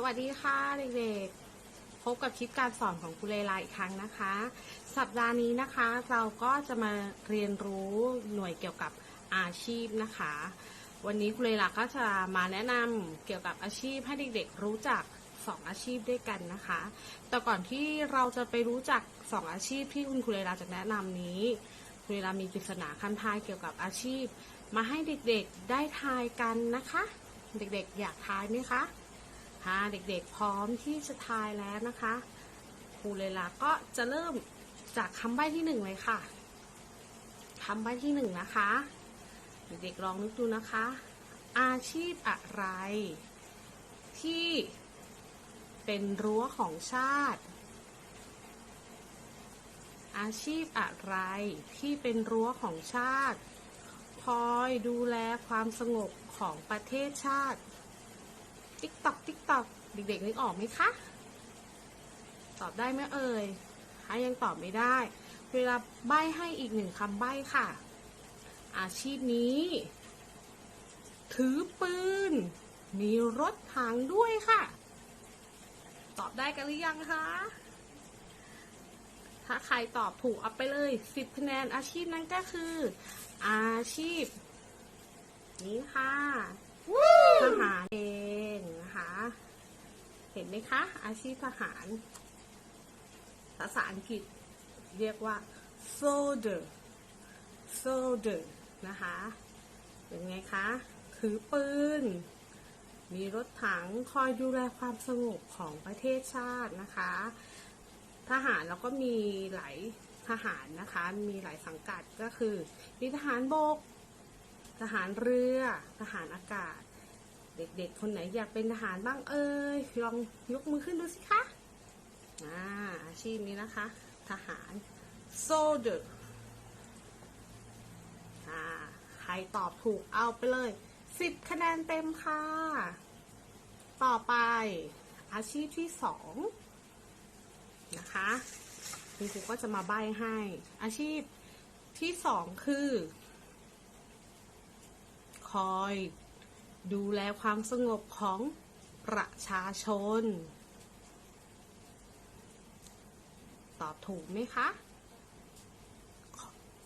สวัสดีค่ะเด็กๆ พบกับคลิปการสอนของครูเลไลอีกครั้งนะคะ สัปดาห์นี้นะคะ เราก็จะมาเรียนรู้หน่วยเกี่ยวกับอาชีพนะคะ วันนี้ครูเลไลก็จะมาแนะนำเกี่ยวกับอาชีพให้เด็กๆ รู้จักสองอาชีพด้วยกันนะคะ แต่ก่อนที่เราจะไปรู้จักสองอาชีพที่คุณครูเลไลจะแนะนำนี้ครูเลไลมีปริศนาคำทายเกี่ยวกับอาชีพ มาให้เด็กๆได้ทายกันนะคะ เด็กๆ อยากทายไหมคะ ถ้าเด็กๆพร้อมที่จะทายแล้วนะคะครูเลลาก็จะเริ่มจากคำใบ้ที่หนึ่งเลยค่ะคำใบ้ที่หนึ่งนะคะ เด็กๆลองนึกดูนะคะ อาชีพอะไร ที่เป็นรั้วของชาติ อาชีพอะไรที่เป็นรั้วของชาติ คอยดูแลความสงบของประเทศชาติ ติ๊กตอกติ๊กตอกเด็กๆนึกออกไหมคะ ตอบได้ไหมเอ่ยถ้ายังตอบไม่ได้ เวลาใบ้ให้อีกหนึ่งคำใบ้ค่ะ อาชีพนี้ ถือปืน มีรถถังด้วยค่ะ ตอบได้กันหรือยังคะ ถ้าใครตอบถูกเอาไปเลย10คะแนนอาชีพนั้นก็คือ อาชีพ นี้ค่ะ ทหารเองนะคะ เห็นไหมคะ อาชีพทหาร ภาษาอังกฤษเรียกว่า soldier soldier นะคะเป็นไงคะ ถือปืน มีรถถังคอยดูแลความสงบของประเทศชาตินะคะ ทหารแล้วก็มีหลายทหารนะคะ มีหลายสังกัดก็คือ มีทหารบก ทหารเรือ ทหารอากาศ เด็กๆ คนไหนอยากเป็นทหารบ้างเอ่ยลองยกมือขึ้นดูสิคะอ่าอาชีพนี้นะคะ ทหาร soldier อ่าใครตอบถูกเอาไปเลย10คะแนนเต็มค่ะ ต่อไปอาชีพที่สองนะคะคุณครูก็จะมาใบให้ อาชีพที่สองคือ คอย ดูแลความสงบของประชาชน ตอบถูกไหมคะ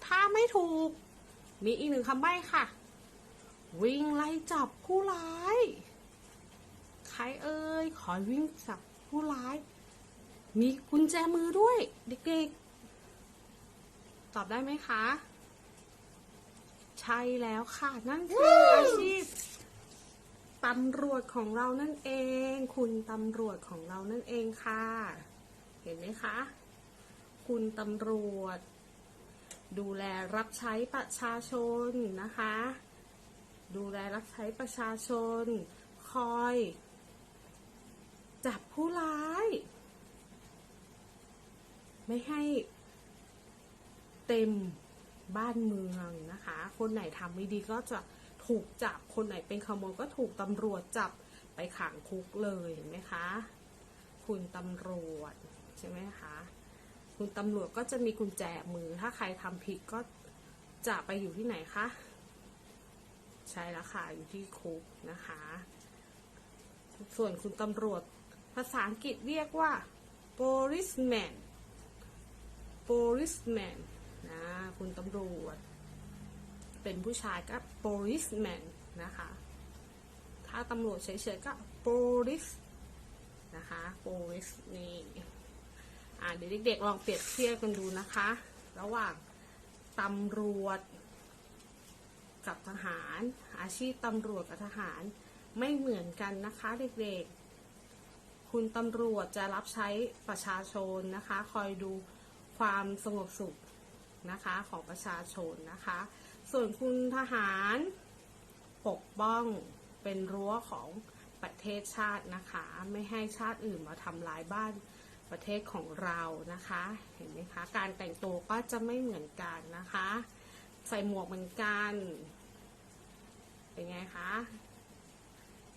ถ้าไม่ถูก มีอีกหนึ่งคำใบ้ค่ะ วิ่งไล่จับผู้ร้าย ใครเอ่ย ขอวิ่งจับผู้ร้าย มีกุญแจมือด้วย เด็กๆ ตอบได้ไหมคะ ใช่แล้วค่ะ นั่นคืออาชีพตำรวจของเรานั่นเอง คุณตำรวจของเรานั่นเองค่ะ เห็นไหมคะ คุณตำรวจ ดูแลรับใช้ประชาชนนะคะ ดูแลรับใช้ประชาชน คอย จับผู้ร้าย ไม่ให้เต็ม บ้านเมืองนะคะ คนไหนทำไม่ดีก็จะถูกจับ คนไหนเป็นขโมยก็ถูกตำรวจจับไปขังคุกเลยเห็นไหมคะ คุณตำรวจใช่ไหมคะ คุณตำรวจก็จะมีกุญแจมือ ถ้าใครทำผิดก็จะไปอยู่ที่ไหนคะ ใช่แล้วค่ะอยู่ที่คุกนะคะ ส่วนคุณตำรวจภาษาอังกฤษเรียกว่า policeman policeman คุณตำรวจ เป็นผู้ชายก็ policeman นะคะ ถ้าตำรวจเฉยๆก็ police นะคะ police นี่อ่าเดี๋ยวเด็กๆลองเปรียบเทียบกันดูนะคะ ระหว่างตำรวจ กับทหาร อาชีพตำรวจกับทหารไม่เหมือนกันนะคะเด็กๆ คุณตำรวจจะรับใช้ประชาชนนะคะ คอยดูความสงบสุข นะคะของประชาชนนะคะ ส่วนคุณทหารปกป้องเป็นรั้วของประเทศชาตินะคะ ไม่ให้ชาติอื่นมาทำลายบ้านประเทศของเรานะคะ เห็นไหมคะการแต่งตัวก็จะไม่เหมือนกันนะคะ ใส่หมวกเหมือนกันเป็นไงคะ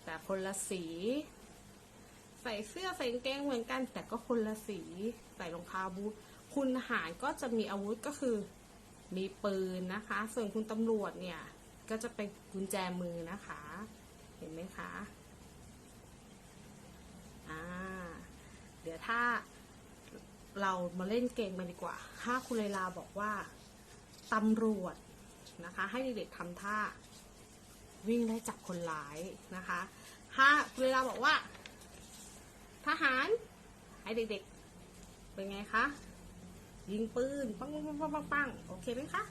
แต่คนละสี ใส่เสื้อใส่กางเกงเหมือนกัน แต่ก็คนละสี ใส่รองเท้าบูท คุณทหารก็จะมีอาวุธก็คือมีปืนนะคะ ส่วนคุณตำรวจเนี่ยก็จะเป็นกุญแจมือนะคะ เห็นไหมคะอ่าเดี๋ยวถ้าเรามาเล่นเกมกันดีกว่า ถ้าคุณเลลาบอกว่าตำรวจนะคะ ให้เด็กๆทำท่าวิ่งไล่จับคนร้ายนะคะ ถ้าคุณเลลาบอกว่า ทหารให้เด็กๆ เป็นไงคะ ยิงปืนปังปังปังปังปังปังโอเคไหมคะ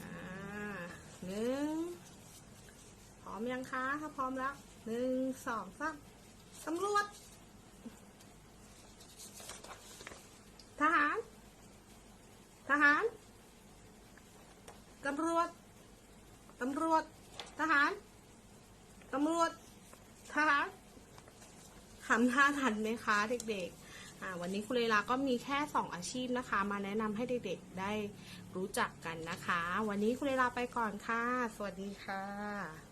อ่าหนึ่งพร้อมยังคะถ้าพร้อมแล้วหนึ่งสองสามตำรวจทหาร ทหาร ตำรวจ ตำรวจ ทหาร ตำรวจ ทหารทำท่าทันไหมคะเด็กๆ อ่าวันนี้คุณเลลาก็มีแค่สองอาชีพนะคะ มาแนะนำให้เด็กๆได้รู้จักกันนะคะ วันนี้คุณเลลาไปก่อนค่ะ สวัสดีค่ะ